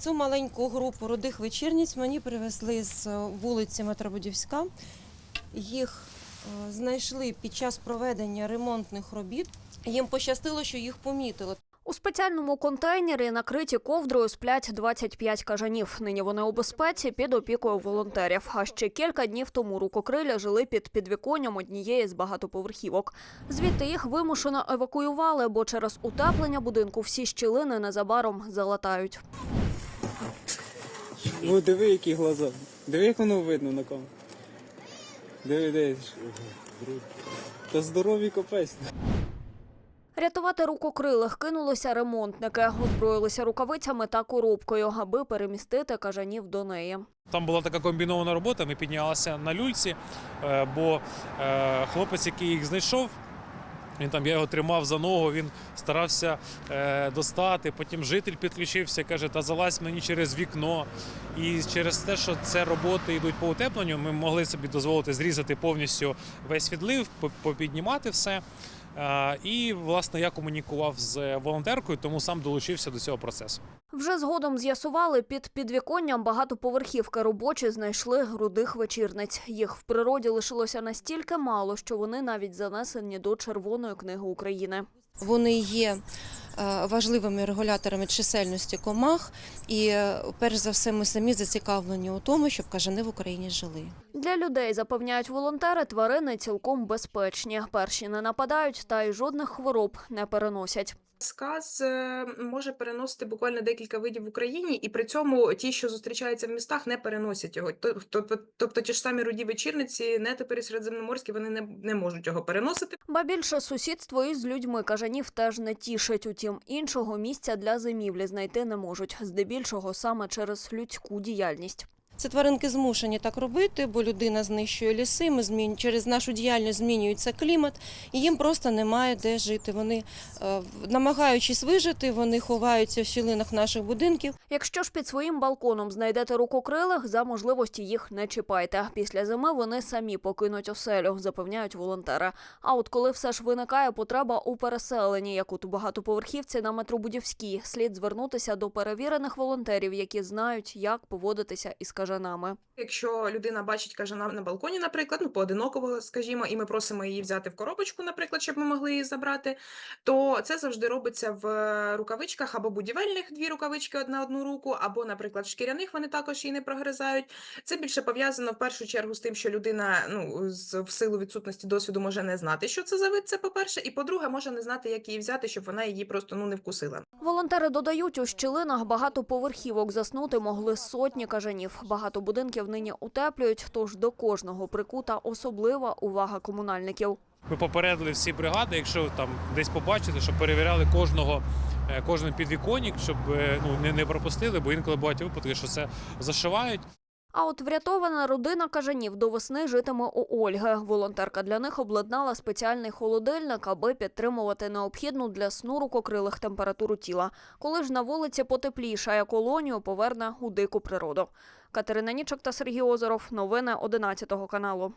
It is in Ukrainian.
Цю маленьку групу рудих вечірниць мені привезли з е, вулиці Метробудівська. Їх е, знайшли під час проведення ремонтних робіт. Їм пощастило, що їх помітили. У спеціальному контейнері накриті ковдрою сплять 25 кажанів. Нині вони у безпеці під опікою волонтерів. А ще кілька днів тому рукокриля жили під підвіконням однієї з багатоповерхівок. Звідти їх вимушено евакуювали, бо через утеплення будинку всі щілини незабаром залатають. Ну диви, які глаза. Диви, як воно видно на камеру. Диви, дивись. Та здорові капець. Рятувати рукокрилих кинулися ремонтники, озброїлися рукавицями та коробкою, аби перемістити кажанів до неї. Там була така комбінована робота. Ми піднялися на люльці, е, бо е, хлопець, який їх знайшов. Він там я його тримав за ногу, він старався е, достати. Потім житель підключився, каже, та залазь мені через вікно. І через те, що це роботи йдуть по утепленню, ми могли собі дозволити зрізати повністю весь відлив, попіднімати все. І власне я комунікував з волонтеркою, тому сам долучився до цього процесу. Вже згодом з'ясували, під підвіконням багатоповерхівки робочі знайшли рудих вечірниць. Їх в природі лишилося настільки мало, що вони навіть занесені до Червоної книги України. Вони є е, важливими регуляторами чисельності комах, і е, перш за все ми самі зацікавлені у тому, щоб кажани в Україні жили. Для людей запевняють волонтери, тварини цілком безпечні. Перші не нападають та й жодних хвороб не переносять. Сказ е, може переносити буквально декілька видів в Україні, і при цьому ті, що зустрічаються в містах, не переносять його. Тобто, тобто ті ж самі руді вечірниці, не тепер і середземноморські, вони не, не можуть його переносити. Ба більше сусідство із людьми кажанів теж не тішить. Утім, іншого місця для зимівлі знайти не можуть, здебільшого саме через людську діяльність. Це тваринки змушені так робити, бо людина знищує ліси. Ми змін... через нашу діяльність змінюється клімат, і їм просто немає де жити. Вони, е, намагаючись вижити, вони ховаються в щілинах наших будинків. Якщо ж під своїм балконом знайдете рукокрилих, за можливості їх не чіпайте. Після зими вони самі покинуть оселю, запевняють волонтери. А от коли все ж виникає потреба у переселенні, як от у багатоповерхівці на Метробудівській, слід звернутися до перевірених волонтерів, які знають, як поводитися із кажанами. Якщо людина бачить кажана на балконі, наприклад, ну поодиноково, скажімо, і ми просимо її взяти в коробочку, наприклад, щоб ми могли її забрати, то це завжди робиться в е, рукавичках або будівельних дві рукавички одна одну руку, або, наприклад, в шкіряних вони також її не прогризають. Це більше пов'язано в першу чергу з тим, що людина ну з в силу відсутності досвіду може не знати, що це за вид. Це по-перше, і по-друге, може не знати, як її взяти, щоб вона її просто ну не вкусила. Волонтери додають, у щілинах багатоповерхівок заснути могли сотні кажанів. Багато будинків нині утеплюють, тож до кожного прикута особлива увага комунальників. Ми попередили всі бригади, якщо там десь побачите, щоб перевіряли кожного, е, кожен підвіконник, щоб е, ну не, не пропустили, бо інколи бувають випадки, що це зашивають. А от врятована родина кажанів до весни житиме у Ольги. Волонтерка для них обладнала спеціальний холодильник, аби підтримувати необхідну для сну рукокрилих температуру тіла. Коли ж на вулиці потеплішає, колонію поверне у дику природу. Катерина Нічок та Сергій Озеров. Новини 11 каналу.